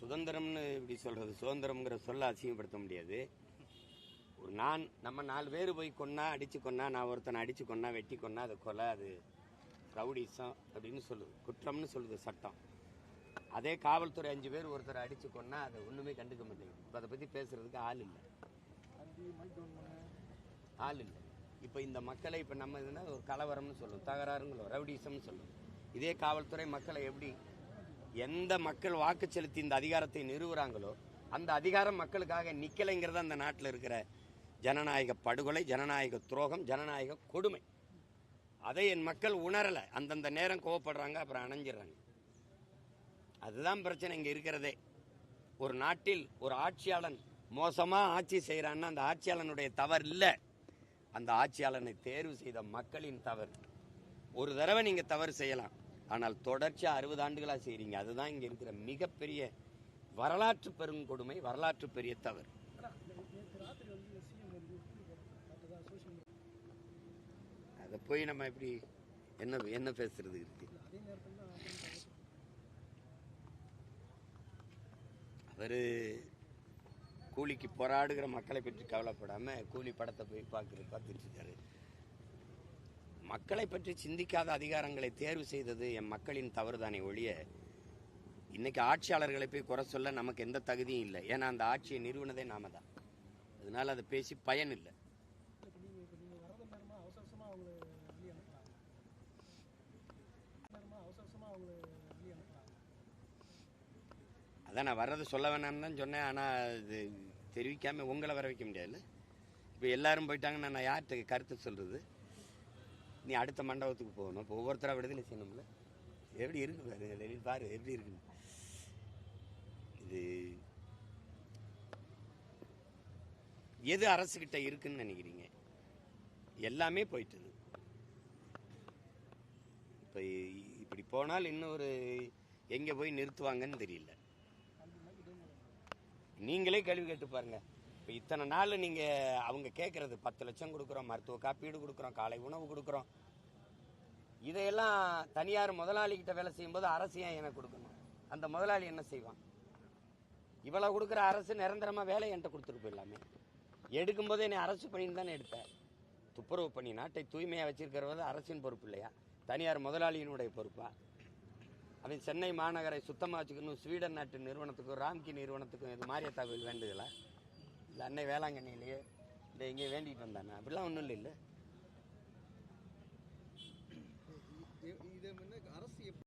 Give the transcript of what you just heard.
சுதந்திரம்னு இப்படி சொல்றது சுதந்திரம்ங்கிற சொல்ல அசிங்கப்படுத்த முடியாது. ஒரு நான் நம்ம நாலு பேர் போய் கொன்னா அடிச்சு கொன்னா நான் ஒருத்தனை அடிச்சு கொன்னா வெட்டி கொன்னா அது கொலை அது ரவுடிசம் அப்படின்னு சொல்லுது. குற்றம்னு சொல்லுது சட்டம். அதே காவல்துறை அஞ்சு பேர் ஒருத்தர் அடிச்சு கொன்னா அதை ஒன்றுமே கண்டுக்க மாட்டேங்குது. இப்போ அதை பற்றி பேசுறதுக்கு ஆள் இல்லை. ஆள் இல்லை. இப்போ இந்த மக்களை இப்போ நம்ம இதுனா ஒரு கலவரம்னு சொல்லுவோம் தகராறுங்களும் ரவுடிசம்னு சொல்லுவோம். இதே காவல்துறை மக்களை எப்படி எந்த மக்கள் வாக்கு செலுத்தி இந்த அதிகாரத்தை நிறுவுறாங்களோ அந்த அதிகாரம் மக்களுக்காக நிற்கலைங்கிறத அந்த நாட்டில் இருக்கிற ஜனநாயக படுகொலை ஜனநாயக துரோகம் ஜனநாயக கொடுமை. அதை என் மக்கள் உணரலை. அந்தந்த நேரம் கோவப்படுறாங்க அப்புறம் அணைஞ்சிடுறாங்க. அதுதான் பிரச்சனை இங்கே இருக்கிறதே. ஒரு நாட்டில் ஒரு ஆட்சியாளன் மோசமாக ஆட்சி செய்கிறான்னா அந்த ஆட்சியாளனுடைய தவறு இல்லை. அந்த ஆட்சியாளனை தேர்வு செய்த மக்களின் தவறு. ஒரு தடவை நீங்கள் தவறு செய்யலாம். ஆனால் தொடர்ச்சியா அறுபது ஆண்டுகளா செய்றீங்க. அதுதான் இங்க இருக்கிற மிகப்பெரிய வரலாற்று பெருங்கொடுமை வரலாற்று பெரிய தவறு. அதை போய் நம்ம எப்படி என்ன என்ன பேசுறது இருக்கு? அவரு கூலிக்கு போராடுகிற மக்களை பற்றி கவலைப்படாம கூலி படத்தை போய் பார்க்குறது பார்த்துட்டு இருக்காரு. மக்களை பற்றி சிந்திக்காத அதிகாரங்களை தேர்வு செய்தது என் மக்களின் தவறுதானே ஒழிய இன்னைக்கு ஆட்சியாளர்களை போய் குறை சொல்ல நமக்கு எந்த தகுதியும் இல்லை. ஏன்னா அந்த ஆட்சியை நிறுவனதே நாம தான். அதனால அதை பேசி பயன் இல்லை அதான் நான் வர்றதை சொல்ல வேணாம்னு தான் சொன்னேன். ஆனால் இது தெரிவிக்காமல் உங்களை வர வைக்க முடியாதுல்ல? இப்போ எல்லாரும் போயிட்டாங்கன்னா நான் யார்கிட்ட கருத்து சொல்கிறது நீ அடுத்த மண்டபத்துக்கு போகணும். இப்போ ஒவ்வொருத்தராக விடுதலை செய்யணும்ல. எப்படி இருக்கு பாரு வெளியில் பாரு எப்படி இருக்கு. இது எது அரசுக்கிட்ட இருக்குன்னு நினைக்கிறீங்க? எல்லாமே போயிட்டுது. இப்போ இப்படி போனால் இன்னொரு எங்கே போய் நிறுத்துவாங்கன்னு தெரியல. நீங்களே கேள்வி கேட்டு பாருங்கள் இப்போ இத்தனை நாள் நீங்கள் அவங்க கேட்குறது பத்து லட்சம் கொடுக்குறோம் மருத்துவ காப்பீடு கொடுக்குறோம் காலை உணவு கொடுக்குறோம். இதையெல்லாம் தனியார் முதலாளிகிட்ட வேலை செய்யும்போது அரசு ஏன் எனக்கு கொடுக்கணும்? அந்த முதலாளி என்ன செய்வான்? இவ்வளோ கொடுக்குற அரசு நிரந்தரமாக வேலை என்கிட்ட கொடுத்துட்டு போயிடலாமே. எடுக்கும்போது என்னை அரசு பணின்னு தானே எடுத்தேன் துப்புரவு பணி நாட்டை தூய்மையாக வச்சிருக்கிறது அரசின் பொறுப்பு இல்லையா? தனியார் முதலாளியினுடைய பொறுப்பா? அவன் சென்னை மாநகரை சுத்தமாக வச்சுக்கணும். ஸ்வீடன் நாட்டு நிறுவனத்துக்கும் ராம்கி நிறுவனத்துக்கும் இது மாறிய தகவல் வேண்டுதலா? இல்லை அன்னை வேளாங்கண்ணிலேயே இல்லை எங்கேயோ வேண்டிட்டு வந்தானே அப்படிலாம் ஒன்றும் இல்லை இல்லை